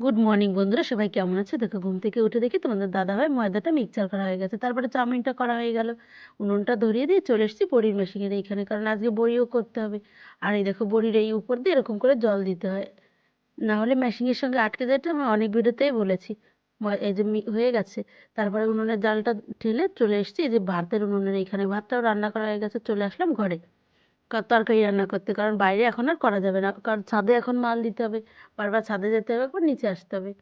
Good morning বন্ধুরা। সবাই কেমন আছে? দেখো, ঘুম থেকে উঠে দেখি তোমাদের দাদাভাই ময়দাটা মিক্সচার করা হয়ে গেছে। তারপরে চাউমিনটা করা হয়ে গেল। উনুনটা ধরিয়ে দিয়ে চলে এসেছি বড়ির মেশিনের এইখানে, কারণ আজকে বড়িও করতে হবে। আর এই দেখো, বড়ির এই উপর দিয়ে এরকম করে জল দিতে হয়। না হলে মেশিনের সঙ্গে আটকে যেতে আমি অনেক ভিডিওতেই বলেছি। এই যে হয়ে গেছে। তারপরে উনুনের জালটা ঢেলে চলে এসেছি। এই যে ভাতের উনুনের এইখানে ভাতটাও রান্না করা হয়ে গেছে। চলে আসলাম ঘরে। তরকারি রান্না করতে, কারণ বাইরে এখন আর করা যাবে না। কারণ ছাদে এখন মাল দিতে হবে, বারবার ছাদে যেতে হবে একবার নিচে আসতে হবে।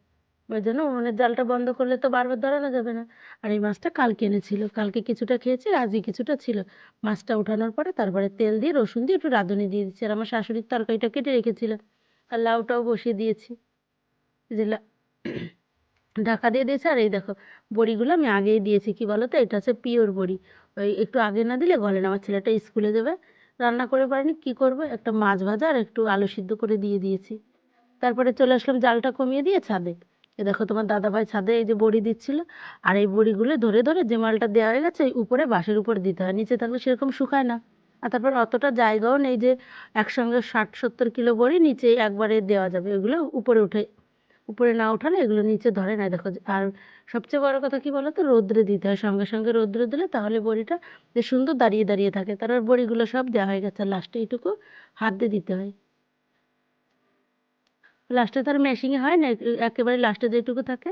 ওই জন্য উনুনের জালটা বন্ধ করলে তো বারবার ধরানো যাবে না। আর এই মাছটা কালকে এনেছিল। কালকে কিছুটা খেয়েছি আজই কিছুটা ছিল। মাছটা ওঠানোর পরে তারপরে তেল দিয়ে, রসুন দিয়ে, একটু রাঁধুনি দিয়ে দিচ্ছি আর আমার শাশুড়ির তরকারিটা কেটে রেখেছিল। আর লাউটাও বসিয়ে দিয়েছি। যে ঢাকা দিয়ে দিয়েছে। আর এই দেখো, বড়িগুলো আমি আগেই দিয়েছি। কি বলো তো এটা হচ্ছে পিওর বড়ি। ওই একটু আগে না দিলে গলে না। আমার ছেলেটা স্কুলে যাবে রান্না করে পারিনি, কি করব? একটা মাছ ভাজা আর একটু আলু সিদ্ধ করে দিয়ে দিয়েছি। তারপরে চলে আসলাম জালটা কমিয়ে দিয়ে ছাদে। এ দেখো তোমার দাদাভাই ছাদে এই যে বড়ি দিচ্ছিল, আর এই বড়িগুলো ধরে ধরে যে মালটা দেওয়া হয়ে গেছে উপরে বাঁশের উপর দিতে হয়, নিচে থাকলে সেরকম শুকায় না। আর তারপর অতটা জায়গাও নেই যে একসঙ্গে ষাট সত্তর কিলো বড়ি নিচে একবারে দেওয়া যাবে এগুলো উপরে উঠে উপরে না উঠালে এগুলো নিচে ধরে না দেখো আর সবচেয়ে বড় কথা কি বলো তো রৌদ্রে দিতে হয়। সঙ্গে সঙ্গে রৌদ্রে দিলে তাহলে বড়িটা যে সুন্দর দাঁড়িয়ে দাঁড়িয়ে থাকে। তারপর বড়িগুলো সব দেওয়া হয়ে গেছে। লাস্টে এইটুকু হাত দিয়ে দিতে হয়। লাস্টে তার মেশিংয়ে হয় না। একেবারে লাস্টে যেটুকু থাকে।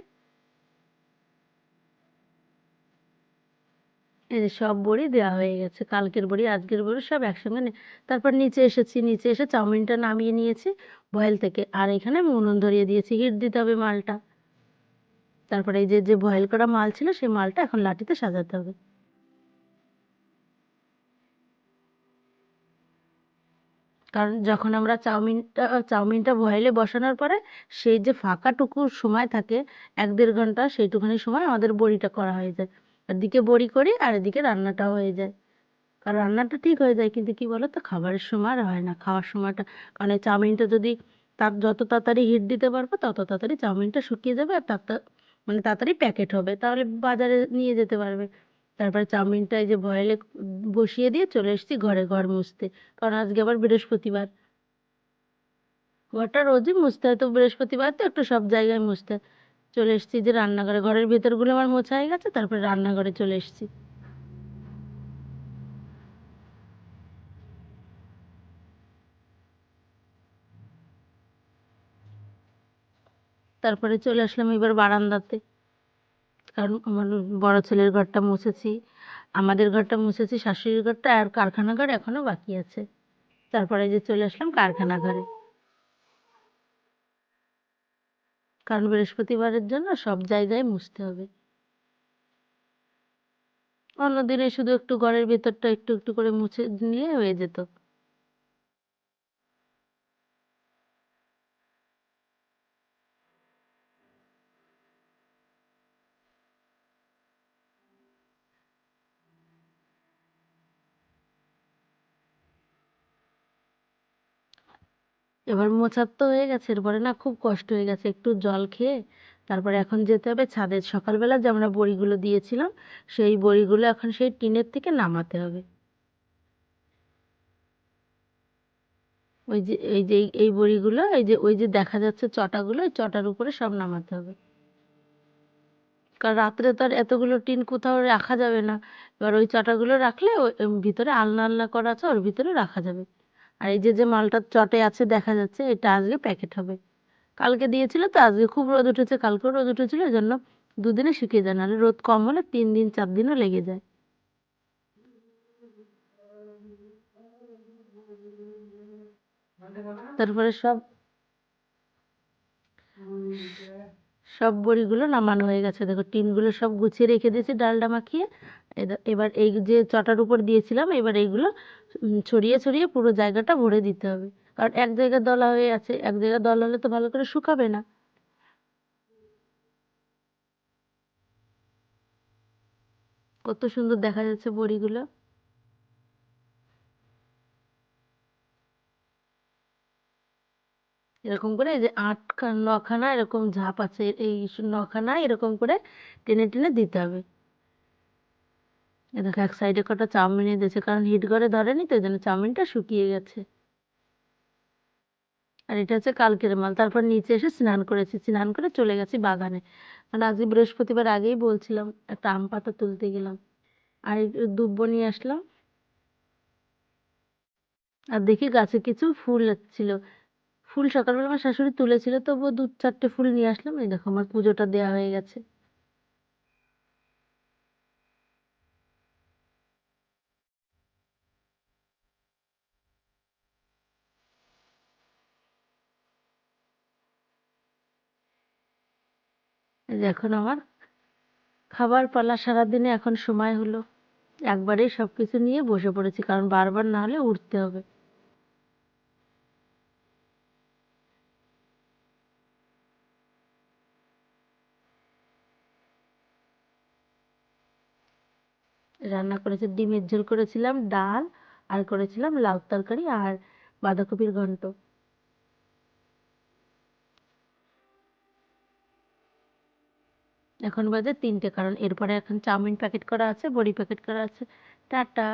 সব বড়ি দেওয়া হয়ে গেছে, কালকের বড়ি, আজকের বড়ি সব একসঙ্গে নে- তারপর নিচে এসেছি, নিচে এসে চাউমিনটা নামিয়ে নিয়েছি বয়েল থেকে, আর এখানে উনুন ধরিয়ে দিয়েছি, হিট দিতে হবে মালটা। তারপরে এই যে যে বয়েল করা মাল ছিল, সেই মালটা এখন লাঠিতে সাজাতে হবে। কারণ যখন আমরা চাউমিনটা চাউমিনটা বয়েলে বসানোর পরে সেই যে ফাঁকাটুকু সময় থাকে, এক দেড় ঘণ্টা সেইটুখানি সময় আমাদের বড়িটা করা হয়ে যায়। এদিকে বড়ি করি আর এদিকে রান্নাটাও হয়ে যায়। কারণ রান্নাটা ঠিক হয়ে যায়, কিন্তু কি বলো তো খাবারের সময় আর হয় না। খাওয়ার সময়টা, কারণ এই চাউমিনটা যদি তার যত তাড়াতাড়ি হিট দিতে পারব, তত তাড়াতাড়ি চাউমিনটা শুকিয়ে যাবে আর তার মানে তাড়াতাড়ি প্যাকেট হবে। তাহলে বাজারে নিয়ে যেতে পারবে। তারপরে চাউমিনটা এই যে বয়েলে বসিয়ে দিয়ে চলে এসেছি ঘরে ঘর মুছতে। কারণ আজকে আবার বৃহস্পতিবার। ঘরটা রোজই মুছতে হয়, তো বৃহস্পতিবার তো একটু সব জায়গায় মুছতে হয়। চলে এসেছি যে রান্নাঘরে। ঘরের ভেতরগুলো আমার মোছা হয়ে গেছে, তারপরে রান্নাঘরে চলে এসেছি। তারপরে চলে আসলাম এবার বারান্দাতে। কারণ আমার বড় ছেলের ঘরটা মুছেছি, আমাদের ঘরটা মুছেছি, শাশুড়ির ঘরটা আর কারখানা ঘর এখনও বাকি আছে। তারপরে যে চলে আসলাম কারখানা ঘরে। কারণ বৃহস্পতিবারের জন্য সব জায়গায় মুছতে হবে। অন্যদিনে শুধু একটু ঘরের ভেতরটা একটু একটু করে মুছে নিয়ে হয়ে যেত। এবার মোছার তো হয়ে গেছে, এরপরে না খুব কষ্ট হয়ে গেছে, একটু জল খেয়ে তারপরে এখন যেতে হবে ছাদের। সকালবেলা যে আমরা বড়িগুলো দিয়েছিলাম, সেই বড়িগুলো এখন সেই টিনের থেকে নামাতে হবে। ওই যে, এই যে, এই- বড়িগুলো, এই যে, ওই যে দেখা যাচ্ছে চটাগুলো ওই চটার উপরে সব নামাতে হবে। কারণ রাত্রে তো আর এতগুলো টিন কোথাও রাখা যাবে না। এবার ওই চটাগুলো রাখলে ভিতরে আলনা আলনা করা আছে, ওর ভিতরে রাখা যাবে। আর এই যে যে মালটা চটে আছে, দেখা যাচ্ছে এটা আজকে প্যাকেট হবে। কালকে দিয়েছিল তো আজকে খুব রোদ উঠেছে, কালকেও রোদ উঠেছিল, এই জন্য দুদিনে শুকিয়ে যায়, নাহলে রোদ কম হলে তিন দিন, চার দিনও লেগে যায়। তারপরে সব সব বড়িগুলো নামানো হয়ে গেছে। দেখো, টিনগুলো সব গুছিয়ে রেখে দিয়েছি ডালডা মাখিয়ে। এবার এই যে চটার উপর দিয়েছিলাম, এবার এইগুলো ছড়িয়ে ছড়িয়ে পুরো জায়গাটা ভরে দিতে হবে। কারণ এক জায়গায় দলা হয়ে আছে, এক জায়গায় দলা হলে তো ভালো করে শুকাবে না। কত সুন্দর দেখা যাচ্ছে বড়িগুলো। এরকম করে এই যে আটখা নখানা এরকম ঝাঁপ আছে, এই নখানা এরকম করে টেনে টেনে দিতে হবে। দেখো, এক সাইডে কটা চাউমিন দিয়েছে কারণ হিট করে ধরেনি তো ওই জন্য চাউমিনটা শুকিয়ে গেছে। আর এটা হচ্ছে কালকের মাল, তারপর নিচে এসে স্নান করেছি, স্নান করে চলে গেছি বাগানে। আর আজকে বৃহস্পতিবার আগেই বলছিলাম, একটা আম পাতা তুলতে গেলাম। আর দুব্বো নিয়ে আসলাম। আর দেখি গাছে কিছু ফুল ছিল ফুল সকালবেলা আমার শাশুড়ি তুলেছিল, তবুও দু চারটে ফুল নিয়ে আসলাম। এই দেখো আমার পুজোটা দেওয়া হয়ে গেছে। এখন আমার খাবার পালা সারাদিনে এখন সময় হলো। একবারেই সব কিছু নিয়ে বসে পড়েছি, কারণ বারবার না হলে উঠতে হবে। রান্না করেছি, ডিমের ঝোল করেছিলাম, ডাল, আর করেছিলাম লাউ তরকারি আর বাঁধাকপির ঘন্ট। এখন বাজে তিনটে, কারণ এরপরে এখন চাউমিন প্যাকেট করা আছে, বড়ি প্যাকেট করা আছে। টাটা।